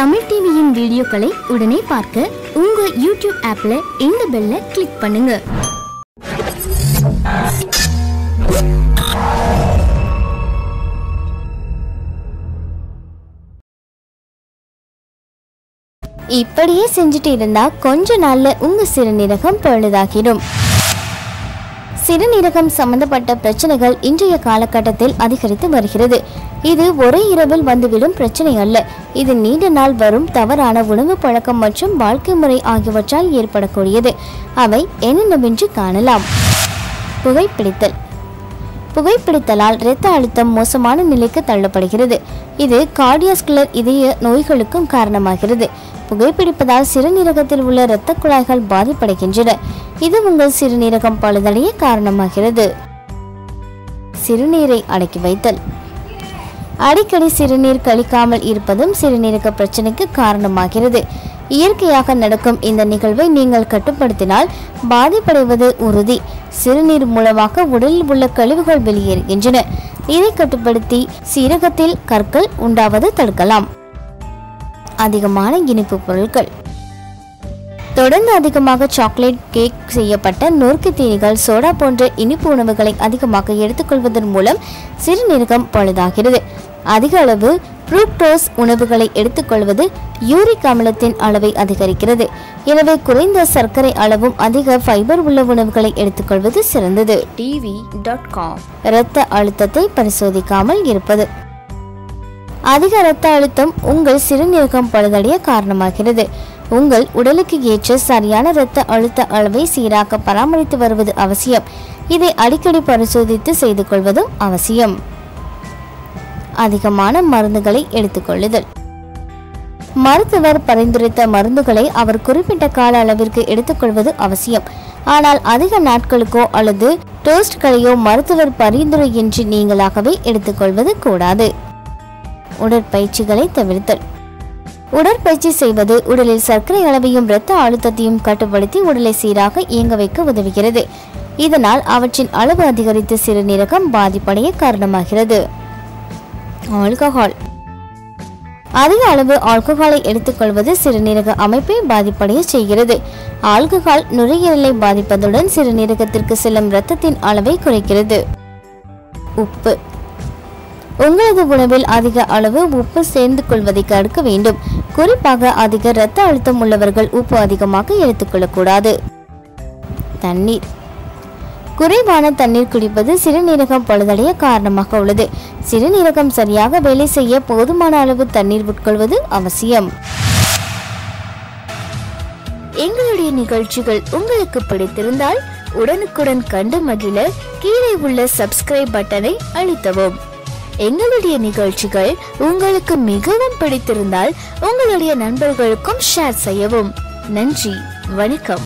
தமிழ் டிவியின் வீடியோக்களை உடனே பார்க்க உங்க யூடியூப் ஆப்ல இந்த பெல்ல கிளிக் பண்ணுங்க. இப்படியே செஞ்சுட்டு இருந்தா கொஞ்ச நாள்ல உங்க சிறுநீரகம் பழுதாகிடும் சிறுநீரகம் சம்பந்தப்பட்ட பிரச்சனைகள் இன்றைய காலகட்டத்தில் அதிகரித்து வருகிறது. இது ஒரே இரவில் வந்துவிடும் பிரச்சனை அல்ல. இது நீண்ட நாள் வரும் தவறான உணவு பழக்கம் மற்றும் வாழ்க்கை முறை ஆகியவற்றால் ஏற்படக்கூடியது. அவை என்னென்னவென்று காணலாம். புகைப்பிடித்தல். புகைப்பிடித்தலால் இரத்த அழுத்தம் மோசமான நிலைக்கு தள்ளப்படுகிறது. இது கார்டியாஸ்குலர் இதய நோய்களுக்கும் காரணமாகிறது. புகைப்பிடிப்பதால் சிறுநீரகத்தில் உள்ள இரத்த குழாய்கள் பாதிப்படைகின்றன. இது உங்கள் சிறுநீரகம் பழுதடைய காரணமாகிறது. சிறுநீரை அடக்கி வைத்தல். அடிக்கடி சிறுநீர் கழிக்காமல் இருப்பதும் சிறுநீரக பிரச்சனைக்கு காரணமாகிறது. இயற்கையாக நடக்கும் இந்த நிகழ்வை நீங்கள் கட்டுப்படுத்தினால் பாதிப்படைவது உறுதி. சிறுநீர் மூலமாக உடலில் உள்ள கழிவுகள் வெளியேறுகின்றன. இதை கட்டுப்படுத்தி சீரகத்தில் கற்கள் உண்டாவது தடுக்கலாம். அதிகமான இனிப்பு பொருட்கள். தொடர்ந்து அதிகமாக சாக்லேட் கேக் செய்யப்பட்ட நொறுக்கு தீனிகள் சோடா போன்ற இனிப்பு உணவுகளை அதிகமாக எடுத்துக்கொள்வதன் மூலம் சிறுநீரகம் பழுதாகிறது. அதிக அளவு ஃப்ரூக்டோஸ் உணவுகளை எடுத்துக்கொள்வது யூரிக் அமிலத்தின் அளவை அதிகரிக்கிறது. எனவே குறைந்த சர்க்கரை அளவும் அதிக ஃபைபர் உள்ள உணவுகளை எடுத்துக்கொள்வது சிறந்தது. டிவி டாட் காம் இரத்த அழுத்தத்தை பரிசோதிக்காமல் இருப்பது. அதிக இரத்த அழுத்தம் உங்கள் சிறுநீரகம் பழுதடைய காரணமாகிறது. உங்கள் உடலுக்கு ஏற்ற சரியான இரத்த அழுத்த அளவை சீராக பராமரித்து வருவது அவசியம். இதை அடிக்கடி பரிசோதித்து செய்து கொள்வதும் அவசியம். அதிகமான மருந்துகளை எடுத்துக்கொள்ளுதல். மருத்துவர் பரிந்துரைத்த மருந்துகளை அவர் குறிப்பிட்ட கால அளவிற்கு எடுத்துக்கொள்வது அவசியம். ஆனால் அதிக நாட்களுக்கோ அல்லது டோஸ்ட்களையோ மருத்துவர் பரிந்துரையின்றி நீங்களாகவே எடுத்துக்கொள்வது கூடாது. உடற்பயிற்சிகளை தவிர்த்தல். உடற்பயிற்சி செய்வது உடலில் சர்க்கரை அளவையும் இரத்த அழுத்தத்தையும் கட்டுப்படுத்தி உடலை சீராக இயங்க வைக்க உதவுகிறது. இதனால் அவற்றின் அளவு அதிகரித்து சிறுநீரகம் பாதிப்படைய காரணமாகிறது. ஆல்கஹால். அதிக அளவு ஆல்கஹாலை எடுத்துக்கொள்வது சிறுநீரக அமைப்பை பாதிப்படைய செய்கிறது. ஆல்கஹால் நுரையீரலை பாதிப்பதுடன் சிறுநீரகத்திற்கு செல்லும் இரத்தத்தின் அளவை குறைக்கிறது. உப்பு. உங்களது உணவில் அதிக அளவு உப்பு சேர்ந்து கொள்வதை தடுக்க வேண்டும். குறிப்பாக அதிக இரத்த அழுத்தம் உள்ளவர்கள் உப்பு அதிகமாக எடுத்துக்கொள்ளக்கூடாது. தண்ணீர். குறைவான தண்ணீர் குடிப்பது சிறுநீரகம் பழுதடைய காரணமாக உள்ளது. சிறுநீரகம் சரியாக வேலை செய்ய போதுமான அளவு தண்ணீர் உட்கொள்வது அவசியம். எங்களுடைய நிகழ்ச்சிகள் உங்களுக்கு பிடித்திருந்தால் உடனுக்குடன் கண்டு மகிழ கீழே உள்ள சப்ஸ்கிரைப் பட்டனை அழுத்தவும். எங்களுடைய நிகழ்ச்சிகள் உங்களுக்கு மிகவும் பிடித்திருந்தால் உங்களுடைய நண்பர்களுக்கும் ஷேர் செய்யவும். நன்றி வணக்கம்.